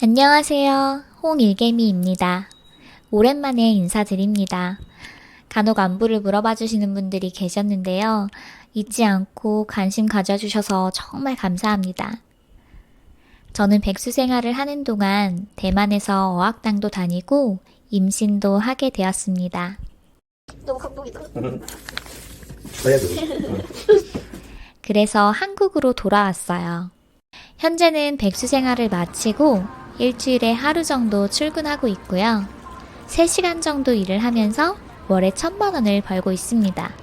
안녕하세요. 홍일개미입니다. 오랜만에 인사드립니다. 간혹 안부를 물어봐 주시는 분들이 계셨는데요. 잊지 않고 관심 가져주셔서 정말 감사합니다. 저는 백수 생활을 하는 동안 대만에서 어학당도 다니고 임신도 하게 되었습니다. 너무 감동이다. 그래서 한국으로 돌아왔어요. 현재는 백수 생활을 마치고 일주일에 하루 정도 출근하고 있고요. 3시간 정도 일을 하면서 월에 천만 원을 벌고 있습니다.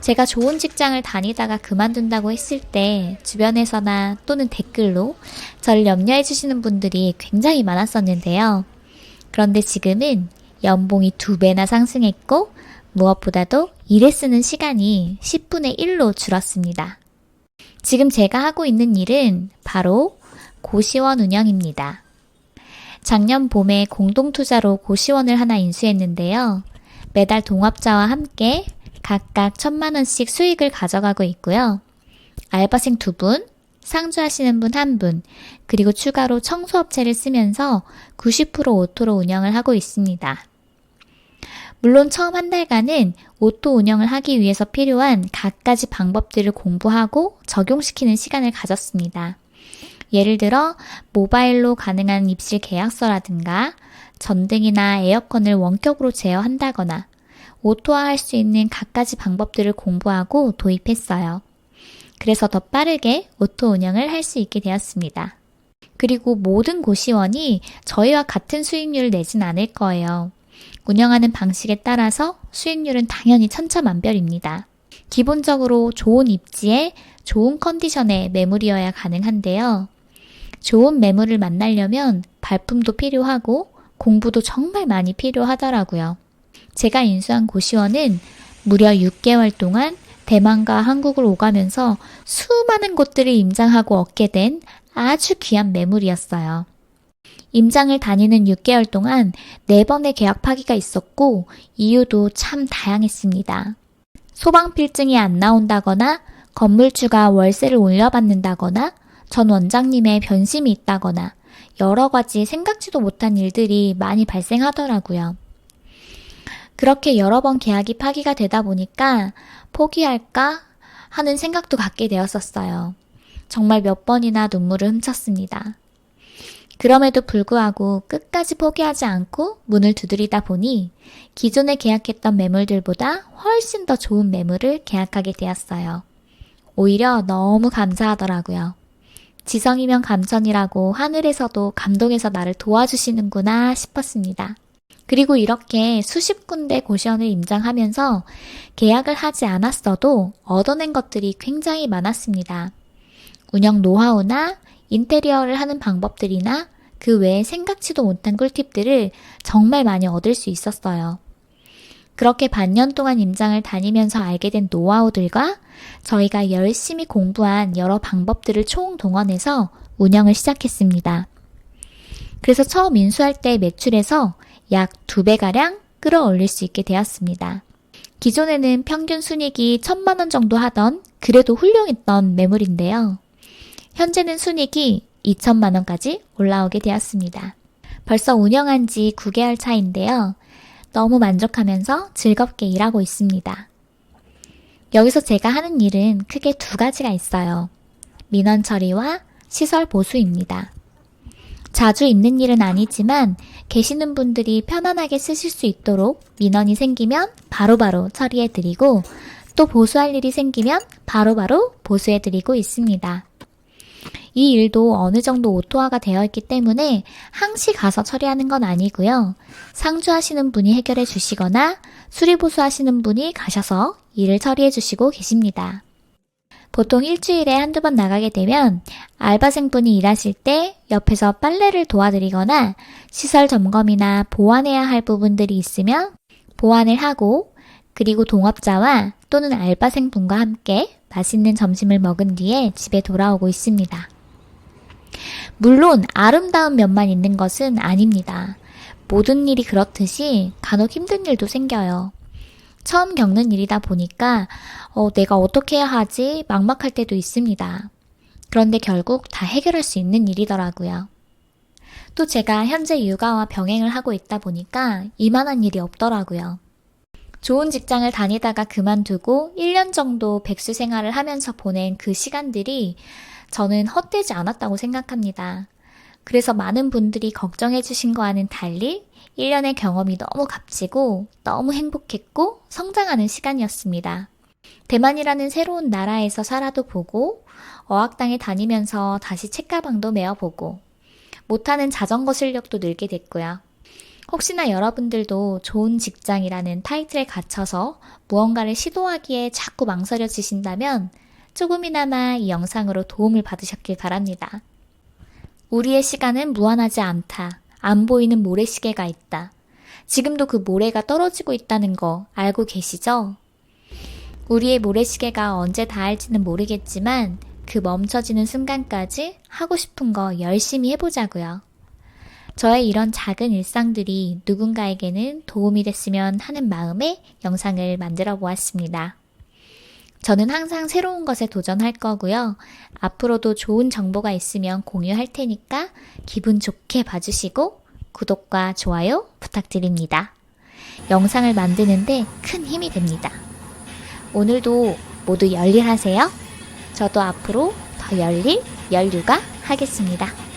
제가 좋은 직장을 다니다가 그만둔다고 했을 때 주변에서나 또는 댓글로 저를 염려해 주시는 분들이 굉장히 많았었는데요. 그런데 지금은 연봉이 두 배나 상승했고 무엇보다도 일에 쓰는 시간이 10분의 1로 줄었습니다. 지금 제가 하고 있는 일은 바로 고시원 운영입니다. 작년 봄에 공동투자로 고시원을 하나 인수했는데요. 매달 동업자와 함께 각각 천만 원씩 수익을 가져가고 있고요. 알바생 두 분, 상주하시는 분 한 분, 그리고 추가로 청소업체를 쓰면서 90% 오토로 운영을 하고 있습니다. 물론 처음 한 달간은 오토 운영을 하기 위해서 필요한 갖가지 방법들을 공부하고 적용시키는 시간을 가졌습니다. 예를 들어 모바일로 가능한 입실 계약서라든가 전등이나 에어컨을 원격으로 제어한다거나 오토화할 수 있는 갖가지 방법들을 공부하고 도입했어요. 그래서 더 빠르게 오토 운영을 할 수 있게 되었습니다. 그리고 모든 고시원이 저희와 같은 수익률을 내진 않을 거예요. 운영하는 방식에 따라서 수익률은 당연히 천차만별입니다. 기본적으로 좋은 입지에 좋은 컨디션의 매물이어야 가능한데요. 좋은 매물을 만나려면 발품도 필요하고 공부도 정말 많이 필요하더라고요. 제가 인수한 고시원은 무려 6개월 동안 대만과 한국을 오가면서 수많은 곳들을 임장하고 얻게 된 아주 귀한 매물이었어요. 임장을 다니는 6개월 동안 4번의 계약 파기가 있었고 이유도 참 다양했습니다. 소방필증이 안 나온다거나 건물주가 월세를 올려받는다거나 전 원장님의 변심이 있다거나 여러 가지 생각지도 못한 일들이 많이 발생하더라고요. 그렇게 여러 번 계약이 파기가 되다 보니까 포기할까 하는 생각도 갖게 되었었어요. 정말 몇 번이나 눈물을 훔쳤습니다. 그럼에도 불구하고 끝까지 포기하지 않고 문을 두드리다 보니 기존에 계약했던 매물들보다 훨씬 더 좋은 매물을 계약하게 되었어요. 오히려 너무 감사하더라고요. 지성이면 감천이라고 하늘에서도 감동해서 나를 도와주시는구나 싶었습니다. 그리고 이렇게 수십 군데 고시원을 임장하면서 계약을 하지 않았어도 얻어낸 것들이 굉장히 많았습니다. 운영 노하우나 인테리어를 하는 방법들이나 그 외에 생각지도 못한 꿀팁들을 정말 많이 얻을 수 있었어요. 그렇게 반년 동안 임장을 다니면서 알게 된 노하우들과 저희가 열심히 공부한 여러 방법들을 총동원해서 운영을 시작했습니다. 그래서 처음 인수할 때 매출에서 약 두 배가량 끌어올릴 수 있게 되었습니다. 기존에는 평균 순익이 천만 원 정도 하던 그래도 훌륭했던 매물인데요. 현재는 순익이 2천만 원까지 올라오게 되었습니다. 벌써 운영한 지 9개월 차인데요. 너무 만족하면서 즐겁게 일하고 있습니다. 여기서 제가 하는 일은 크게 두 가지가 있어요. 민원 처리와 시설 보수입니다. 자주 있는 일은 아니지만 계시는 분들이 편안하게 쓰실 수 있도록 민원이 생기면 바로바로 처리해 드리고 또 보수할 일이 생기면 바로바로 보수해 드리고 있습니다. 이 일도 어느 정도 오토화가 되어 있기 때문에 항시 가서 처리하는 건 아니고요. 상주하시는 분이 해결해 주시거나 수리보수 하시는 분이 가셔서 일을 처리해 주시고 계십니다. 보통 일주일에 한두 번 나가게 되면 알바생분이 일하실 때 옆에서 빨래를 도와드리거나 시설 점검이나 보완해야 할 부분들이 있으면 보완을 하고 그리고 동업자와 또는 알바생분과 함께 맛있는 점심을 먹은 뒤에 집에 돌아오고 있습니다. 물론 아름다운 면만 있는 것은 아닙니다. 모든 일이 그렇듯이 간혹 힘든 일도 생겨요. 처음 겪는 일이다 보니까 어, 내가 어떻게 해야 하지 막막할 때도 있습니다. 그런데 결국 다 해결할 수 있는 일이더라고요. 또 제가 현재 육아와 병행을 하고 있다 보니까 이만한 일이 없더라고요. 좋은 직장을 다니다가 그만두고 1년 정도 백수 생활을 하면서 보낸 그 시간들이 저는 헛되지 않았다고 생각합니다. 그래서 많은 분들이 걱정해 주신 거와는 달리 1년의 경험이 너무 값지고 너무 행복했고 성장하는 시간이었습니다. 대만이라는 새로운 나라에서 살아도 보고 어학당에 다니면서 다시 책가방도 메어보고 못하는 자전거 실력도 늘게 됐고요. 혹시나 여러분들도 좋은 직장이라는 타이틀에 갇혀서 무언가를 시도하기에 자꾸 망설여지신다면 조금이나마 이 영상으로 도움을 받으셨길 바랍니다. 우리의 시간은 무한하지 않다. 안 보이는 모래시계가 있다. 지금도 그 모래가 떨어지고 있다는 거 알고 계시죠? 우리의 모래시계가 언제 닿을지는 모르겠지만 그 멈춰지는 순간까지 하고 싶은 거 열심히 해보자고요. 저의 이런 작은 일상들이 누군가에게는 도움이 됐으면 하는 마음에 영상을 만들어 보았습니다. 저는 항상 새로운 것에 도전할 거고요. 앞으로도 좋은 정보가 있으면 공유할 테니까 기분 좋게 봐주시고 구독과 좋아요 부탁드립니다. 영상을 만드는데 큰 힘이 됩니다. 오늘도 모두 열일하세요. 저도 앞으로 더 열일, 열류가 하겠습니다.